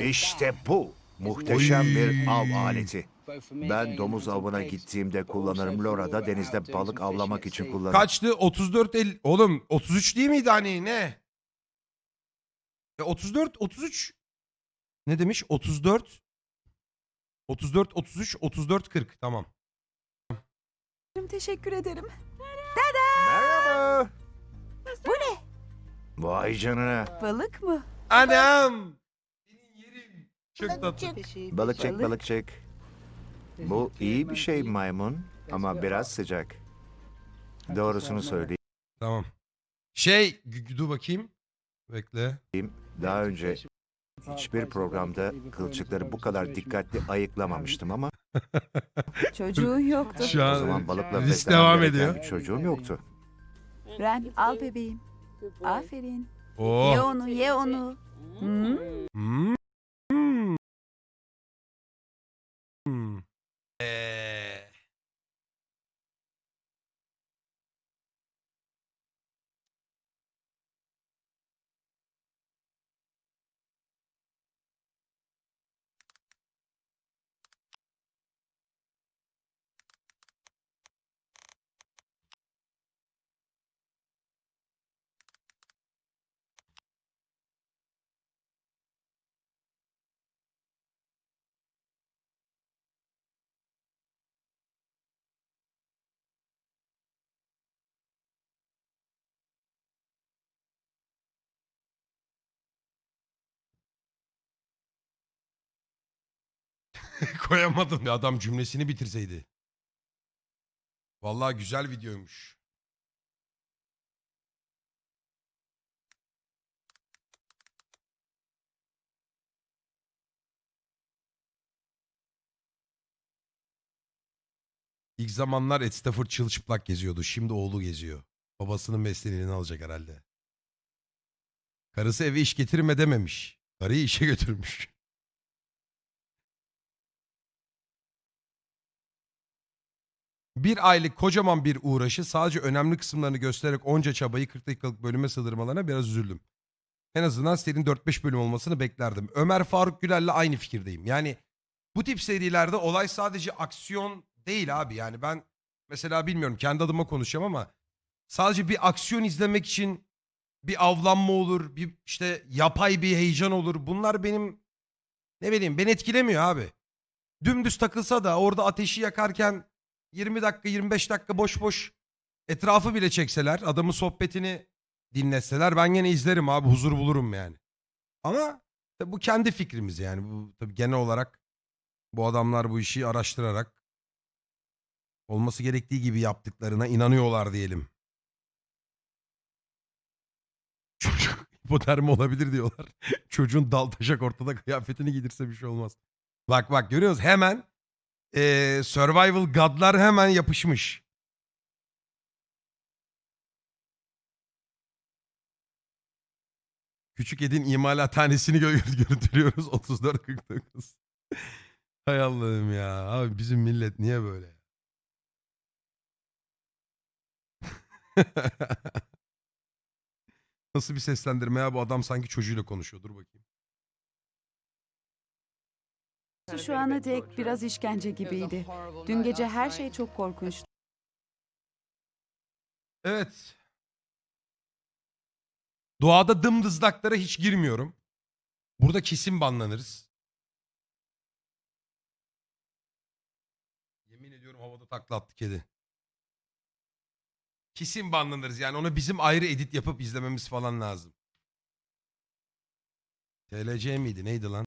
İşte bu. Muhteşem bir av aleti. Ben domuz avına gittiğimde kullanırım. Laura da denizde balık avlamak için kullanır. Kaçtı? 34 el Oğlum 33 değil miydi hani ne? E 34 33 ne demiş? 34 34 33 34 40 tamam. Teşekkür ederim. Merhaba. Bu ne? Vay canına. Balık mı? Anam. Çok tatlı. Balık çek Balık. balık çek. Bu iyi bir şey maymun ama biraz sıcak. Doğrusunu söyleyeyim. Tamam. Şey gü- dur bakayım. Bekle. Daha önce hiçbir programda kılçıkları bu kadar dikkatli ayıklamamıştım ama Çocuğun yoktu. Şu o an zaman balıkla list beslenmem devam gereken ediyor. bir çocuğum yoktu. Ren al bebeğim. Aferin. Ye Oo. onu ye onu. Hmm. Hmm. Hmm. Ee. Koyamadım. Ya Adam cümlesini bitirseydi. Vallahi güzel videoymuş. İlk zamanlar Ed Stafford çılçıplak geziyordu. Şimdi oğlu geziyor. Babasının mesleğini alacak herhalde. Karısı eve iş getirme dememiş. Karıyı işe götürmüş. Bir aylık kocaman bir uğraşı sadece önemli kısımlarını göstererek onca çabayı 40 dakikalık bölüme sığdırmalarına biraz üzüldüm. En azından serinin 4-5 bölüm olmasını beklerdim. Ömer Faruk Güler'le aynı fikirdeyim. Yani bu tip serilerde olay sadece aksiyon değil abi. Yani ben mesela bilmiyorum kendi adıma konuşacağım ama sadece bir aksiyon izlemek için bir avlanma olur, bir işte yapay bir heyecan olur. Bunlar benim ne bileyim beni etkilemiyor abi. Dümdüz takılsa da orada ateşi yakarken 20 dakika 25 dakika boş boş etrafı bile çekseler adamın sohbetini dinleseler ben gene izlerim abi huzur bulurum yani. Ama bu kendi fikrimiz yani bu tabii genel olarak bu adamlar bu işi araştırarak olması gerektiği gibi yaptıklarına inanıyorlar diyelim. Çocuk hipotermi olabilir diyorlar. Çocuğun dal taşak ortada kıyafetini giydirse bir şey olmaz. Bak bak görüyoruz hemen eee, survival godlar hemen yapışmış. Küçük Ed'in imalathanesini gö- görüntülüyoruz 34.49. Hay Allah'ım ya. Abi bizim millet niye böyle? Nasıl bir seslendirme ya bu adam sanki çocuğuyla konuşuyor. Dur bakayım. Şu ana dek biraz işkence gibiydi. Dün gece her şey çok korkunçtu. Evet. Doğada dımdızlaklara hiç girmiyorum. Burada kesin banlanırız. Yemin ediyorum havada takla attı kedi. Kesin banlanırız yani ona bizim ayrı edit yapıp izlememiz falan lazım. TLC miydi neydi lan?